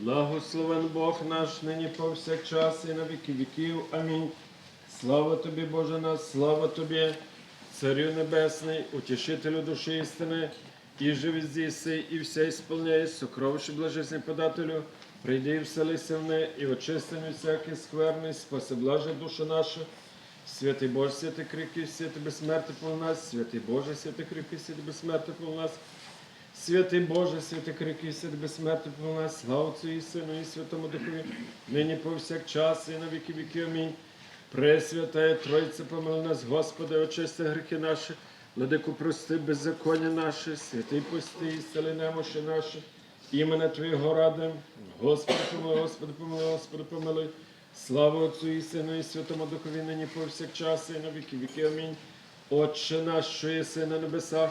Благословен Бог наш нині повсякчас і на віки віків. Амінь. Слава тобі, Боже наш, слава тобі, Царю Небесний, утішителю душі істини, і живі здійси, і все ісполняє, сокровище блажесний подателю, прийди і вселися в не, і очисти всякий скверний, спаси блаже душу нашу. Святий Боже, святий кріпкий, святий безсмертний по нас, святий Боже, святий кріпкий, святий безсмертний по нас. Святий Боже, святий крикий, святий безсмертний по нас, слава Отцю і Сину, і Святому Духові, нині повсякчас, і на віки віки. Амінь. Пресвятая Тройця, помили нас, Господи, очисти гріхи наші, владику прости беззаконня наші, святий пусти, і стели немощі наші, імена Твоєго радим. Господи, помилуй, Господи, помилуй, Господи, помилуй. Слава Отцю і Сину, і Святому Духові, нині повсякчас, і на віки віки. Амінь. Отче наш, що єси на небесах,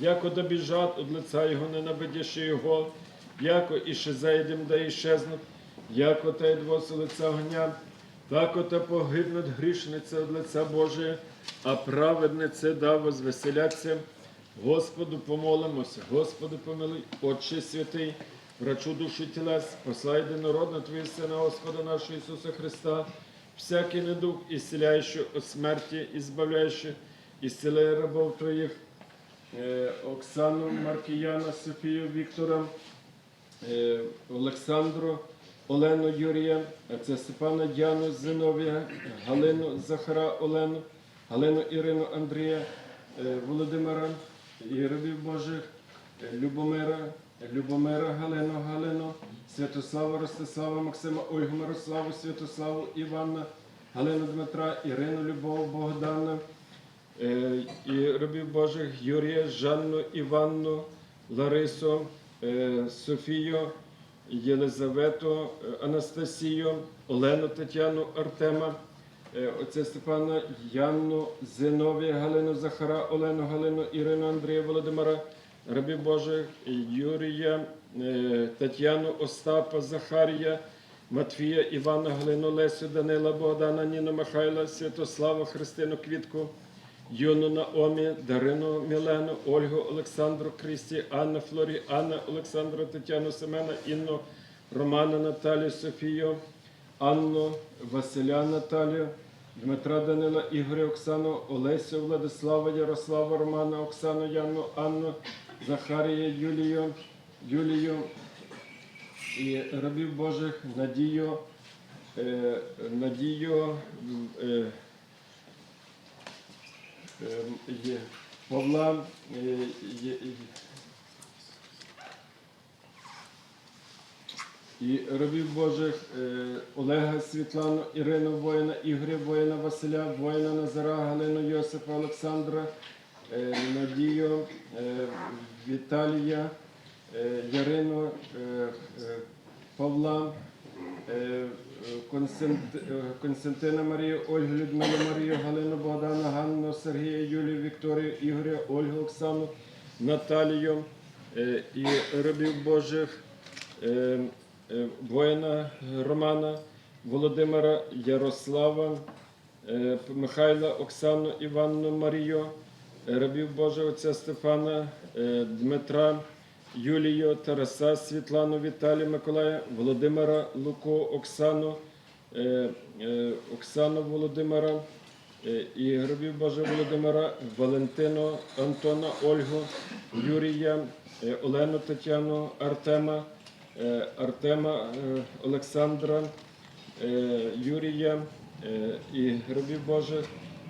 яко добіжать од лица Його, ненавидящи Його, яко іще зайдем, да іщезнуть, яко та двоси лиця огня, так ота погибнуть грішниця від лиця Божия, а праведнице да возвеселяться. Господу помолимося, Господи помилуй, Отче святий, врачу душі тілес, послай народ на Твої Сина, Господа нашого Ісуса Христа, всякий недуг, ісціляючи от смерті, ізбавляючи, ісціляй рабов Твоїх, Оксану, Маркіяна, Софію, Віктора, е, Олександру, Олену Юрія, отця Степана Діану Зиновія, Галину Захара Олену, Галину Ірину Андрія, е, Володимира і Божих, е, Любомира, Любомира Галину Галину, Святослава Ростислава, Максима Ольгу Мирославу, Святославу Івана, Галину Дмитра, Ірину Любов Богдана, е, і рабів Божих Юрія, Жанну Іванну, Ларису, е, Софію, Єлизавету, е, Анастасію, Олену Тетяну Артема, е, отця Степана Янну, Зиновія, Галину Захара, Олену Галину, Ірину Андрія Володимира, рабів Божих, Юрія, е, Тетяну Остапа, Захарія, Матвія, Івана, Галину, Лесю, Данила, Богдана, Ніну, Михайла, Святослава, Христину, Квітку, Юну Наомі, Дарину Мілену, Ольгу, Олександру, Крісті, Анну, Флорі, Анна, Олександру, Тетяну, Семена, Інну, Романа, Наталію, Софію, Анну, Василя Наталію, Дмитра Данила, Ігоря, Оксану, Олесю, Владислава, Ярослава, Романа, Оксану, Яну, Анну, Захарія, Юлію, Юлію і рабів Божих Надію, е, Надію, е, є. Павла, е, і рабів Божих е, Олега Світлану, Ірину воїна, Ігоря воїна, Василя, воїна Назара, Галину Йосипа, Олександра, е, Надію, Віталія, Ярину, Павла, Константина Марію, Ольгу Людмилу Марію, Галину Богдана, Ганну, Сергія, Юлію, Вікторію, Ігоря, Ольгу, Оксану, Наталію е, і рабів Божих, е, е, воїна Романа, Володимира, Ярослава, е, Михайла, Оксану, Іванну, Марію, е, рабів Божого отця Стефана, е, Дмитра, Юлію, Тараса, Світлану, Віталію, Миколая, Володимира, Луку, Оксану, е, е, Оксану Володимира, е, і гробів Божого Володимира, Валентину, Антона, Ольгу, Юрія, е, Олену Тетяну, Артема, е, Артема е, Олександра, е, Юрія е, і гробів Божих,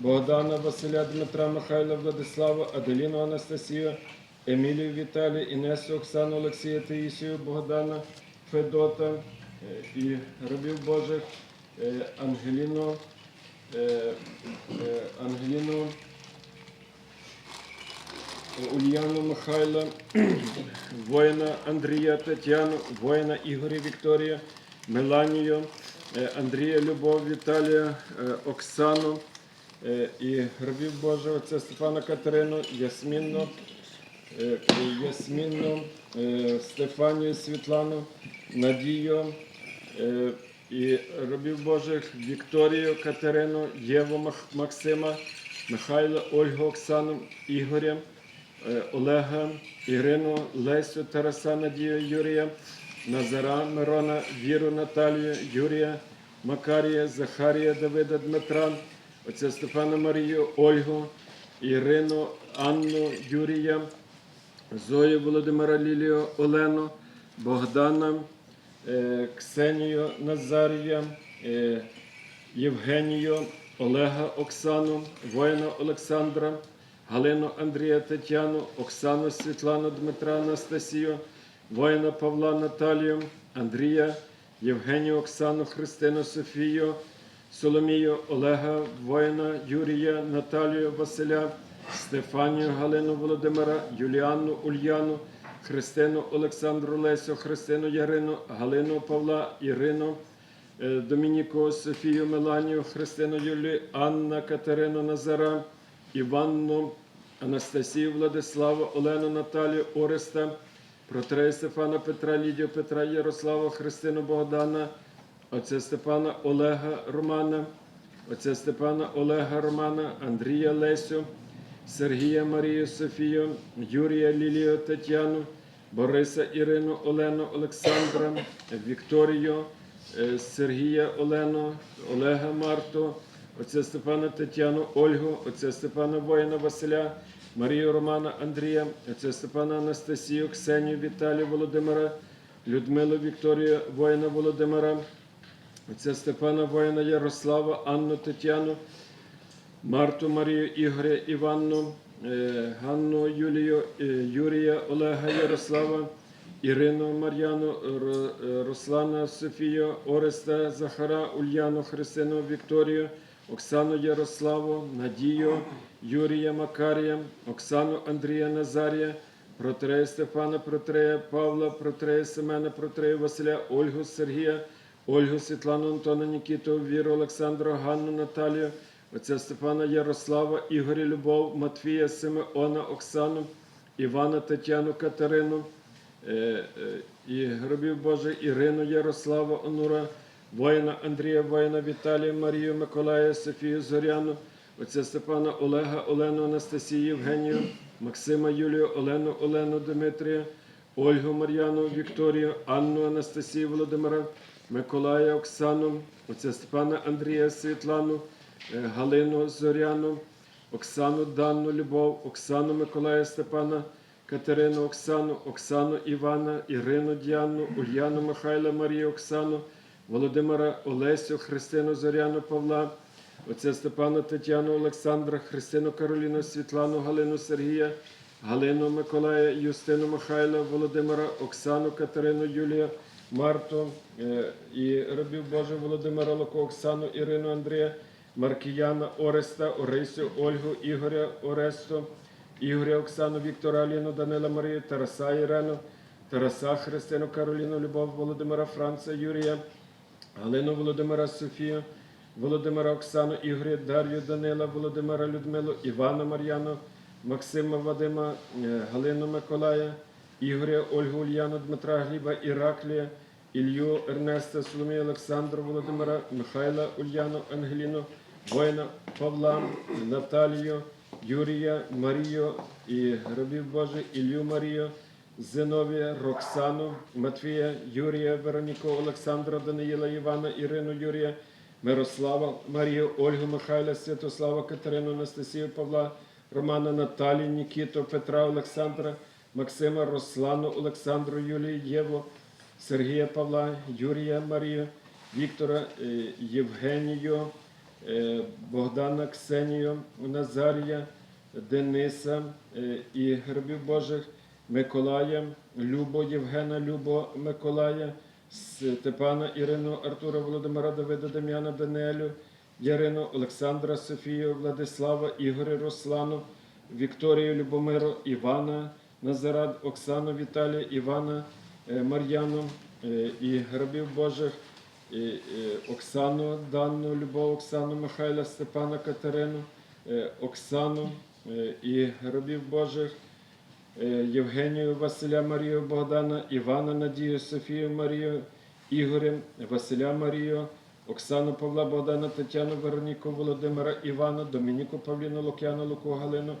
Богдана, Василя, Дмитра, Михайла, Владислава, Аделіну, Анастасію, Емілію Віталію, Інесу, Оксану, Олексія, Таїсію, Богдана, Федота е, і рабів Божих, е, Ангеліну, е, Ангеліну Ульяну Михайла, воїна Андрія Тетяну, воїна Ігоря Вікторія, Меланію, Андрія Любов, Віталія, Оксану і гробів Божого отця Стефана Катерину, Ясмінну, е, Ясмінну, е, Стефанію Світлану, Надію е, і робів Божих Вікторію Катерину, Єву Максима, Михайла, Ольгу Оксану, Ігоря, Олега, Ірину, Лесю, Тараса, Надію, Юрія, Назара, Мирона, Віру, Наталію, Юрія, Макарія, Захарія, Давида, Дмитра, отця Степана Марію, Ольгу, Ірину, Анну, Юрія, Зою Володимира Лілію, Олену, Богдана, е, Ксенію Назарія, е, Євгенію, Олега Оксану, воїна Олександра, Галину Андрія Тетяну, Оксану Світлану Дмитра Анастасію, воїна Павла Наталію, Андрія, Євгенію Оксану, Христину Софію, Соломію, Олега, воїна Юрія, Наталію Василя, Стефанію Галину Володимира, Юліанну Ульяну, Христину Олександру Лесю, Христину Ярину, Галину Павла, Ірину, е, Домініку Софію Меланію, Христину Юлію, Анна Катерину Назара, Іванну, Анастасію Владиславу, Олену Наталію, Ореста, Протрея Стефана Петра, Лідію Петра, Ярославу, Христину Богдана, отця Степана Олега Романа, отця Степана Олега Романа, Андрія Лесю, Сергія Марію Софію, Юрія Лілію Тетяну, Бориса Ірину Олену Олександра, Вікторію, е, Сергія Олену, Олега Марту, отця Степана Тетяну, Ольгу, отця Степана Воїна Василя, Марію Романа Андрія, отця Степана Анастасію, Ксенію Віталію Володимира, Людмилу Вікторію Воїна Володимира, отця Степана Воїна Ярослава, Анну Тетяну, Марту Марію Ігоря Іванну, е, Ганну Юлію, е, Юрія Олега Ярослава, Ірину Мар'яну, е, Руслана Софію, Ореста Захара, Ульяну Христину Вікторію, Оксану Ярославу, Надію, Юрія Макарія, Оксану Андрія Назарія, Протрея Стефана, Протрея Павла, Протрея Семена, Протрея Василя, Ольгу Сергія, Ольгу Світлану Антона Нікіту, Віру Олександру, Ганну Наталію, отця Стефана Ярослава, Ігоря Любов, Матвія Симеона, Оксану, Івана Тетяну Катерину, е, е, і гробів Божий Ірину Ярослава Онура, воїна Андрія, воїна Віталія, Марію, Миколая, Софію Зоряну, отця Степана Олега, Олену Анастасію, Євгенію, Максима Юлію, Олену, Олену Дмитрія, Ольгу Мар'яну, Вікторію, Анну Анастасію Володимира, Миколая Оксану, отця Степана Андрія Світлану, Галину Зоряну, Оксану Данну Любов, Оксану Миколая Степана, Катерину Оксану, Оксану Івана, Ірину Діану, Ульяну Михайла Марію Оксану, Володимира Олесю, Христину Зоряну Павла, отця Степана Тетяну Олександра, Христину Кароліну Світлану, Галину Сергія, Галину Миколая, Юстину Михайла, Володимира, Оксану Катерину Юлія, Марту е, і рабів Божих Володимира Луко, Оксану Ірину Андрія, Маркіяна Ореста, Орисю, Ольгу, Ігоря Оресту, Ігоря Оксану, Віктора Аліну, Данила Марію, Тараса Ірену, Тараса Христину Кароліну, Любов Володимира Франца, Юрія, Галину Володимира Софію, Володимира Оксану, Ігоря, Дар'ю Данила, Володимира Людмилу, Івана Мар'яну, Максима Вадима, е, Галину Миколая, Ігоря, Ольгу Ульяну, Дмитра Гліба, Іраклія, Ілью Ернеста, Соломію Олександру, Володимира, Михайла Ульяну, Ангеліну, воїна Павла, Наталію, Юрія, Марію і рабів Божих, Ілью Марію, Зиновія, Роксану, Матвія, Юрія, Вероніку, Олександра, Даниїла, Івана, Ірину, Юрія, Мирослава, Марію, Ольгу, Михайла, Святослава, Катерину, Анастасію, Павла, Романа, Наталію, Нікіту, Петра, Олександра, Максима, Руслану, Олександру, Юлію, Єву, Сергія Павла, Юрія Марію, Віктора, е, Євгенію, Богдана, Ксенію, Назарія, Дениса е, і гробів Божих, Миколая, Любо, Євгена, Любо, Миколая, Степана, Ірину, Артура, Володимира, Давида, Дем'яна, Даниелю, Ярину, Олександра, Софію, Владислава, Ігоря, Руслану, Вікторію Любомиру, Івана Назарад, Оксану Віталія, Івана е, Мар'яну е, і рабів Божих, е, Оксану Данну, Любов, Оксану Михайла, Степана Катерину, е, Оксану е, і рабів Божих, е, Євгенію Василя Марію Богдана, Івана Надію, Софію Марію, Ігоря, Василя Марію, Оксану Павла Богдана, Тетяну Вероніку, Володимира Івана, Домініку Павліну, Лук'яну, Луку Галину,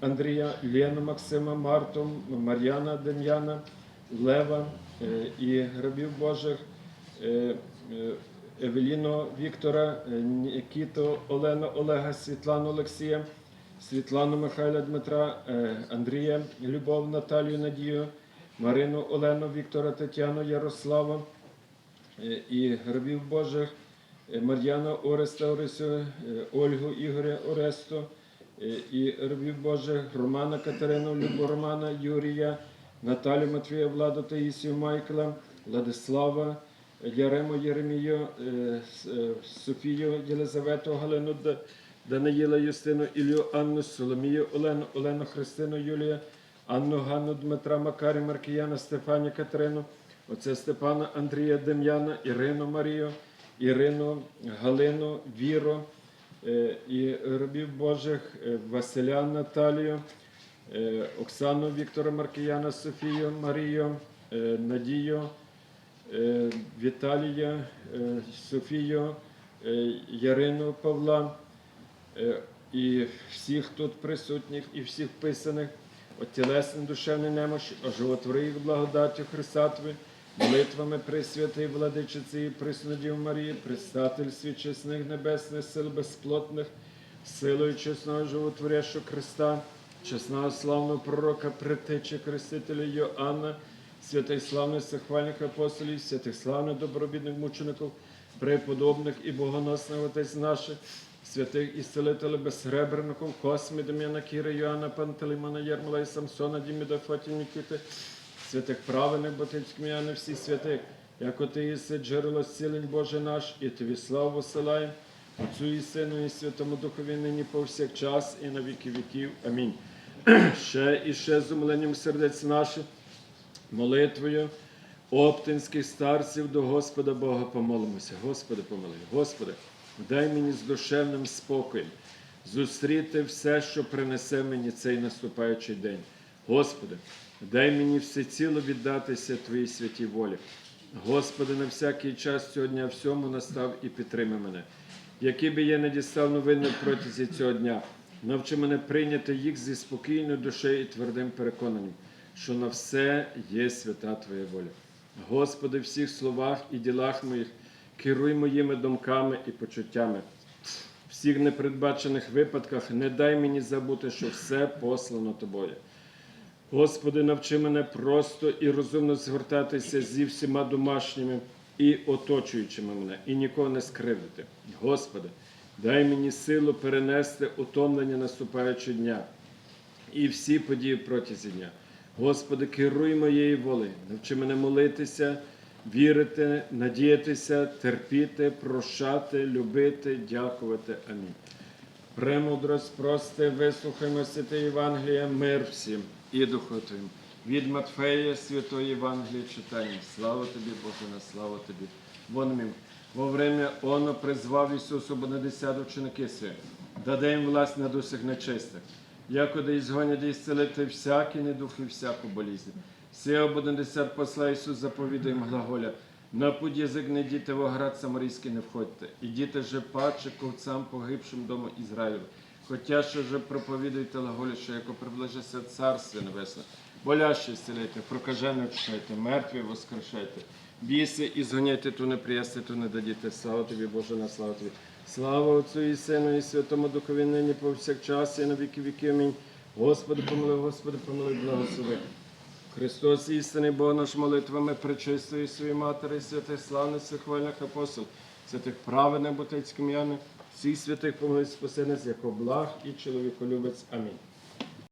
Андрія, Лену Максима, Марту, Мар'яна Дем'яна, Лева е, і рабів Божих, е, е, Евеліну Віктора, е, Нікіту Олену Олега, Світлану Олексія, Світлану Михайла Дмитра, е, Андрія Любов, Наталію Надію, Марину Олену, Віктора Тетяну, Ярослава е, і рабів Божих, е, Мар'яна Ореста Орисю, е, Ольгу Ігоря Оресту е, і рабів Божих, Романа Катерину, Любу Романа, Юрія, Наталю Матвія, Владу Таїсію, Майкла, Владислава, Ярему Єремію, е, е, Софію Єлизавету, Галину Даниїла Юстину, Ілью Анну, Соломію, Олену, Олену Христину, Юлія, Анну Ганну, Дмитра Макарі, Маркіяна, Стефані Катерину, оце Степана Андрія Дем'яна, Ірину Марію, Ірину, Галину, Віру е, і рабів Божих, Василя Наталію, Оксану Віктора Маркіяна, Софію Марію, Надію, Віталія, е, Софію, е, Ярину Павла е, і всіх тут присутніх, і всіх писаних, от тілесний душевний немощі, оживотвори їх благодаттю Христа Твої, молитвами Пресвятої Владичиці і Преснодів Марії, предстатель світ чесних небесних сил безплотних, силою чесного животворящого Христа, чесного славного пророка, притечі Крестителя Йоанна, святих славних сихвальних апостолів, святих славних добробідних мучеників, преподобних і богоносних отець наших, святих ісцелителів безсребреників, Космі, Дем'яна, Кіра, Йоанна, Пантелеймона, Єрмола і Самсона, Діміда, Фоті, Нікіти, святих праведних Ботицьких М'яни, всі святих, як ти єси джерело зцілень Боже наш, і тобі славу посилаємо, Отцю і Сину, і Святому Духові нині повсякчас, і на віки віків. Амінь. ще і ще з умиленням сердець наших, молитвою оптинських старців до Господа Бога помолимося. Господи, помилуй. Господи, дай мені з душевним спокоєм зустріти все, що принесе мені цей наступаючий день. Господи, дай мені всеціло віддатися Твоїй святій волі. Господи, на всякий час цього дня всьому настав і підтримай мене. Які би я не дістав новини протязі цього дня, навчи мене прийняти їх зі спокійною душею і твердим переконанням, що на все є свята Твоя воля. Господи, в всіх словах і ділах моїх керуй моїми думками і почуттями. В всіх непередбачених випадках не дай мені забути, що все послано Тобою. Господи, навчи мене просто і розумно звертатися зі всіма домашніми і оточуючими мене, і нікого не скривдити. Господи, дай мені силу перенести утомлення наступаючого дня і всі події протязі дня. Господи, керуй моєю волею, навчи мене молитися, вірити, надіятися, терпіти, прощати, любити, дякувати. Амінь. Премудрость, прости, вислухаймо святе Євангелія, мир всім і Духу Твоїм. Від Матфея Святої Євангелії читання. Слава тобі, Боже, на слава тобі. Вон мим. Во время оно призвав Ісусу Бонадесят ученики свої, даде їм власть над нечистих, якоди ізгонять і зцелити всякий недух і всяку болізнь. Сія Бонадесят посла Ісус заповідає їм глаголя, на путь язик не діти в оград самарійський не входьте, і діти же паче ковцам погибшим дому Ізраїлю. Хотя що же проповідуйте глаголі, що яко приближиться Царство Небесне, боляще зцілайте, прокажене вчайте, мертві воскрешайте, біси і зганяйте, ту не приясти, ту не дадіте. Слава тобі, Боже, на славу тобі. Слава Отцю і Сину, і Святому Духові нині повсякчас, і на віки віки. Амінь. Господи, помили, Господи, помили, благослови. Христос, істинний Бог наш молитвами причистої свої матері, святих славних хвальних апостол, святих праведних ботицьких м'яних, всіх святих помилуй спаси нас, як благ і чоловіколюбець. Амінь.